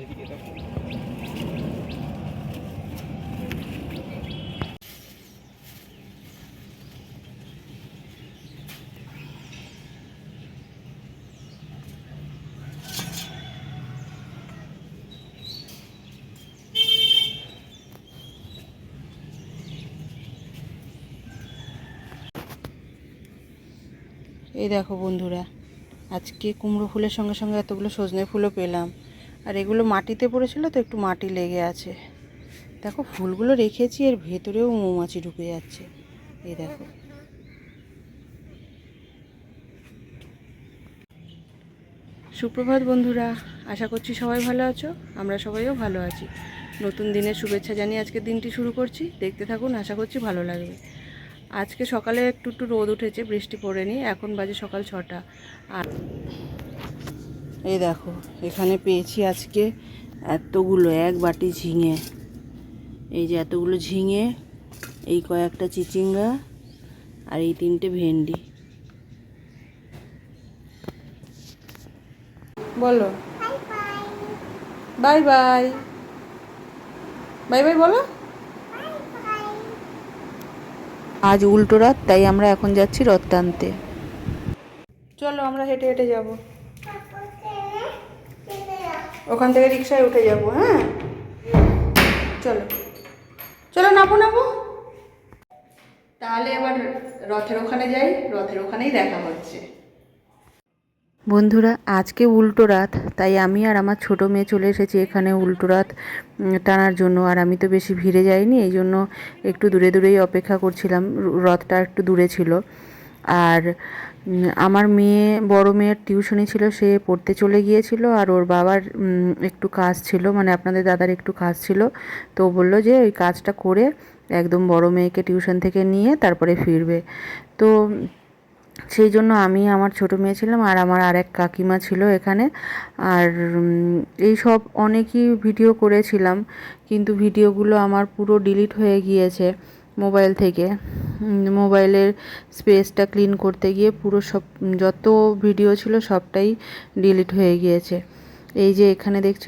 এই দেখো বন্ধুরা আজকে কুমড়ো ফুলের সঙ্গে সঙ্গে এতগুলো সজনে ফুলও পেলাম। আর এগুলো মাটিতে পড়েছিল তো একটু মাটি লেগে আছে। দেখো, ফুলগুলো রেখেছি, এর ভেতরেও মৌমাছি ঢুকে যাচ্ছে। এই দেখো। সুপ্রভাত বন্ধুরা, আশা করছি সবাই ভালো আছো, আমরা সবাইও ভালো আছি। নতুন দিনের শুভেচ্ছা জানিয়ে আজকের দিনটি শুরু করছি। দেখতে থাকুন, আশা করছি ভালো লাগবে। আজকে সকালে একটু একটু রোদ উঠেছে, বৃষ্টি পড়েনি, এখন বাজে সকাল ছটা। আর এই দেখো, এখানে পেয়েছি আজকে এতগুলো, এক বাটি ঝিঙে। এই যে এতগুলো ঝিঙে, এই কয়েকটা চিচিঙ্গা আর এই তিনটে ভেন্ডি। বলো। Bye bye. বাই বাই বলো। আজ উল্টো রাত তাই আমরা এখন যাচ্ছি রথ টানতে। চলো, আমরা হেঁটে হেঁটে যাব। ওখান থেকে রিক্সায় উঠে যাব হ্যাঁ? চলো। চলো নাবো নাবো তাহলে এবার রথের ওখানে যাই, রথের ওখানেই দেখা হচ্ছে। বন্ধুরা, আজকে উল্টো রাত, তাই আমি আর আমার ছোট মেয়ে চলে এসেছি এখানে উল্টো রাত টানার জন্য, আর আমি তো বেশি ভিড়ে যাইনি, এই জন্য একটু দূরে দূরেই অপেক্ষা করছিলাম, রথটা একটু দূরে ছিল। আর আমার মেয়ে, বড় মেয়ের টিউশনি ছিল, সে পড়তে চলে গিয়েছিল আর ওর বাবার একটু কাজ ছিল মানে আপনাদের দাদার একটু কাজ ছিল। তো বলল যে, ওই কাজটা করে একদম বড় মেয়েকে টিউশন থেকে নিয়ে তারপরে ফিরবে। তো সেই জন্য আমি আমার ছোট মেয়ে ছিলাম আর আমার আরেক কাকিমা ছিল এখানে। আর এই সব অনেকই ভিডিও করেছিলাম, কিন্তু ভিডিওগুলো আমার পুরো ডিলিট হয়ে গিয়েছে। মোবাইল থেকে। মোবাইলের স্পেসটা ক্লিন করতে গিয়ে পুরো সব, যত ভিডিও ছিল সবটাই ডিলিট হয়ে গিয়েছে। এই যে এখানে দেখছ,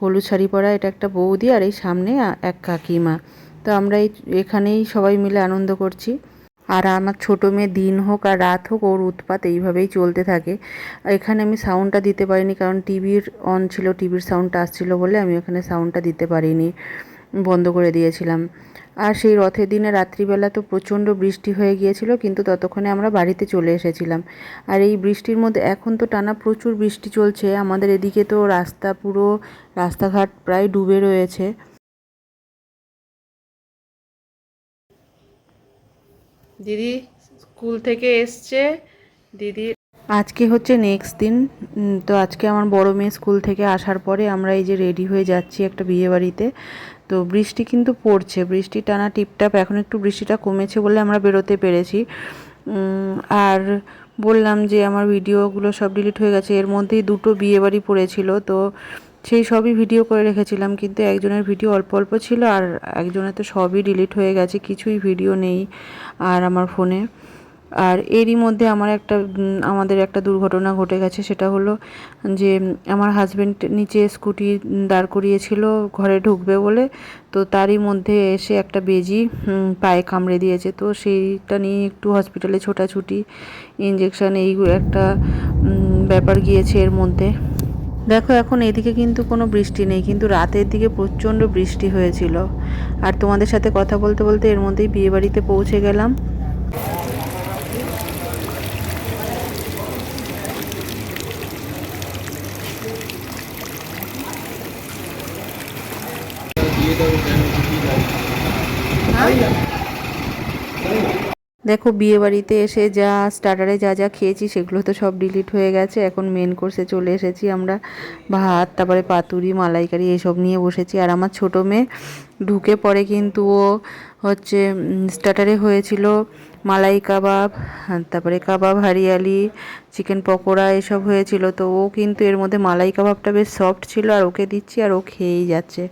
হলুদ শাড়ি পরা এটা একটা বৌদি আর এই সামনে এক কাকিমা। তো আমরা এই, এখানেই সবাই মিলে আনন্দ করছি। আর আমার ছোটো মেয়ে দিন হোক আর রাত হোক, ওর উৎপাত এইভাবেই চলতে থাকে। এখানে আমি সাউন্ডটা দিতে পারিনি, কারণ টিভির অন ছিল, টিভির সাউন্ডটা আসছিল বলে আমি ওখানে সাউন্ডটা দিতে পারিনি। বন্ধ করে দিয়েছিলাম। আর সেই রথের দিনে রাত্রিবেলা তো প্রচণ্ড বৃষ্টি হয়ে গিয়েছিল কিন্তু ততক্ষণে আমরা বাড়িতে চলে এসেছিলাম। আর এই বৃষ্টির মধ্যে এখন তো টানা প্রচুর বৃষ্টি চলছে আমাদের এদিকে তো রাস্তা পুরো রাস্তাঘাট প্রায় ডুবে রয়েছে। দিদি স্কুল থেকে এসছে দিদি। আজকে হচ্ছে নেক্সট দিন তো আজকে আমার বড় মেয়ে স্কুল থেকে আসার পরে আমরা এই যে রেডি হয়ে যাচ্ছি একটা বিয়ে বাড়িতে তো বৃষ্টি কিন্তু পড়ছে। বৃষ্টি টানা টিপটাপ, এখন একটু বৃষ্টিটা কমেছে বলে আমরা বেরোতে পেরেছি। আর বললাম যে আমার ভিডিওগুলো সব ডিলিট হয়ে গেছে। এর মধ্যেই দুটো বিয়েবাড়ি পড়েছিল, তো সেই সবই ভিডিও করে রেখেছিলাম। কিন্তু একজনের ভিডিও অল্প অল্প ছিল আর একজনের তো সবই ডিলিট হয়ে গেছে, কিছুই ভিডিও নেই আর আমার ফোনে। আর এরই মধ্যে আমার একটা আমাদের একটা দুর্ঘটনা ঘটে গেছে, সেটা হলো যে আমার হাজব্যান্ড নিচে স্কুটি দাঁড় করিয়েছিল, ঘরে ঢুকবে বলে। তো তারই মধ্যে এসে একটা বেজি পায়ে কামড়ে দিয়েছে। তো সেইটা নিয়ে একটু হসপিটালে ছোটাছুটি ইঞ্জেকশান এই একটা ব্যাপার গিয়েছে এর মধ্যে। দেখো, এখন এদিকে কিন্তু কোনো বৃষ্টি নেই, কিন্তু রাতের দিকে প্রচণ্ড বৃষ্টি হয়েছিল। আর তোমাদের সাথে কথা বলতে বলতে এর মধ্যেই বিয়েবাড়িতে পৌঁছে গেলাম। দেখো বিয়ে বাড়িতে এসে যা স্টার্টারে যা যা খেয়েছি, সেগুলো তো সব ডিলিট হয়ে গেছে। এখন মেন কোর্সে চলে এসেছি আমরা। ভাত, তারপরে পাতুরি, মালাইকারি এসব নিয়ে বসেছি। আর আমার ছোটো মেয়ে ঢুকে পড়ে কিন্তু ও হচ্ছে স্টার্টারে হয়েছিল মালাই কাবাব তারপরে কাবাব, হারিয়ালি চিকেন পকোড়া এসব হয়েছিল। তো ও কিন্তু এর মধ্যে মালাই কাবাবটা বেশ সফট ছিল, আর ওকে দিচ্ছি, আর ও খেয়েই যাচ্ছে।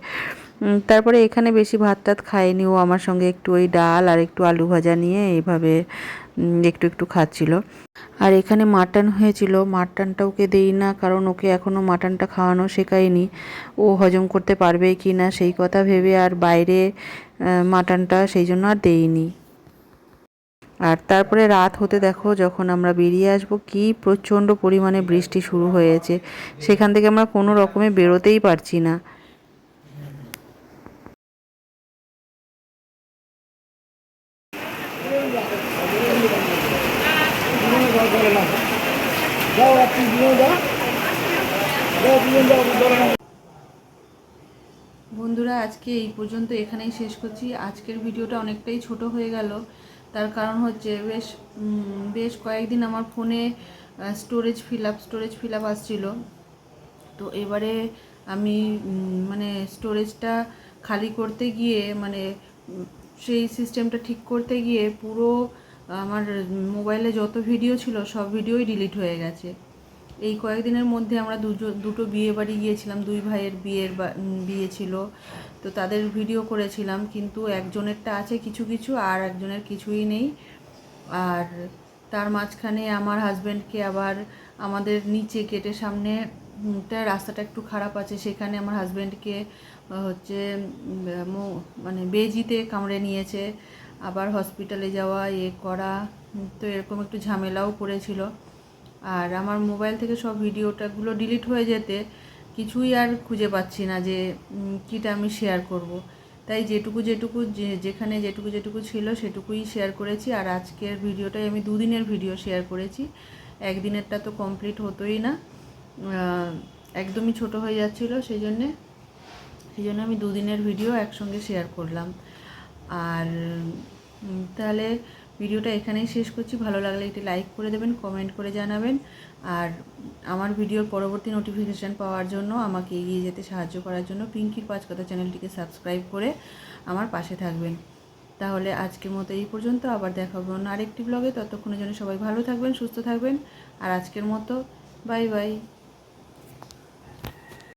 তারপরে এখানে বেশি ভাত টাত খায়নি ও আমার সঙ্গে একটু ওই ডাল আর একটু আলু ভাজা নিয়ে এইভাবে একটু একটু খাচ্ছিল। আর এখানে মাটন হয়েছিল। মাটনটা ওকে দেই না, কারণ ওকে এখনও মাটনটা খাওয়ানো শেখায়নি। ও হজম করতে পারবে কি না সেই কথা ভেবে আর বাইরে মাটনটা সেই জন্য আর দেইনি। আর তারপরে রাত হতে দেখো যখন আমরা বেরিয়ে আসব, কি প্রচণ্ড পরিমাণে বৃষ্টি শুরু হয়েছে। সেখান থেকে আমরা কোনো রকমে বেরোতেই পারছি না। বন্ধুরা, আজকে এই পর্যন্ত এখানেই শেষ করছি। আজকের ভিডিওটা অনেকটাই ছোট হয়ে গেল। তার কারণ হচ্ছে বেশ বেশ কয়েকদিন আমার ফোনে storage fill up storage fill up আসছিল। তো এবারে আমি মানে স্টোরেজটা খালি করতে গিয়ে মানে সেই সিস্টেমটা ঠিক করতে গিয়ে পুরো আমার মোবাইলে যত ভিডিও ছিল, সব ভিডিওই ডিলিট হয়ে গেছে। এই কয়েকদিনের মধ্যে আমরা দুটো দুটো বিয়ে বাড়ি গিয়েছিলাম, দুই ভাইয়ের বিয়ের বিয়ে ছিল। তো তাদের ভিডিও করেছিলাম, কিন্তু একজনেরটা আছে কিছু কিছু, আর একজনের কিছুই নেই। আর তার মাঝখানে আমার হাজব্যান্ডকে আবার আমাদের নিচে গেটের সামনে রাস্তাটা একটু খারাপ আছে, সেখানে আমার হাজব্যান্ডকে হচ্ছে মানে বেজিতে কামড়ে নিয়েছে। আবার হসপিটালে যাওয়া, এ করা তো এরকম একটু ঝামেলাও পড়েছিল। আর আমার মোবাইল থেকে সব ভিডিওটাগুলো ডিলিট হয়ে যেতে কিছুই আর খুঁজে পাচ্ছি না যে কিটা আমি শেয়ার করব। তাই যেটুকু যেটুকু, যে, যেখানে যেটুকু যেটুকু ছিল সেটুকুই শেয়ার করেছি। আর আজকের ভিডিওটাই আমি দুদিনের ভিডিও শেয়ার করেছি। একদিনেরটা তো কমপ্লিট হতোই না। একদমই ছোট হয়ে যাচ্ছিল সেই জন্যে সেই জন্য আমি দুদিনের ভিডিও একসঙ্গে শেয়ার করলাম। আর তাহলে ভিডিওটা এখানেই শেষ করছি। ভালো লাগলে একটি লাইক করে দেবেন কমেন্ট করে জানাবেন। আর আমার ভিডিওর পরবর্তী নোটিফিকেশান পাওয়ার জন্য, আমাকে এগিয়ে যেতে সাহায্য করার জন্য পিঙ্কির পাঁচ কথা চ্যানেলটিকে সাবস্ক্রাইব করে আমার পাশে থাকবেন। তাহলে আজকের মতো এই পর্যন্ত, আবার দেখা হবে অন্য আরেকটি ব্লগে ততক্ষণের জন্য সবাই ভালো থাকবেন, সুস্থ থাকবেন। আর আজকের মতো বাই বাই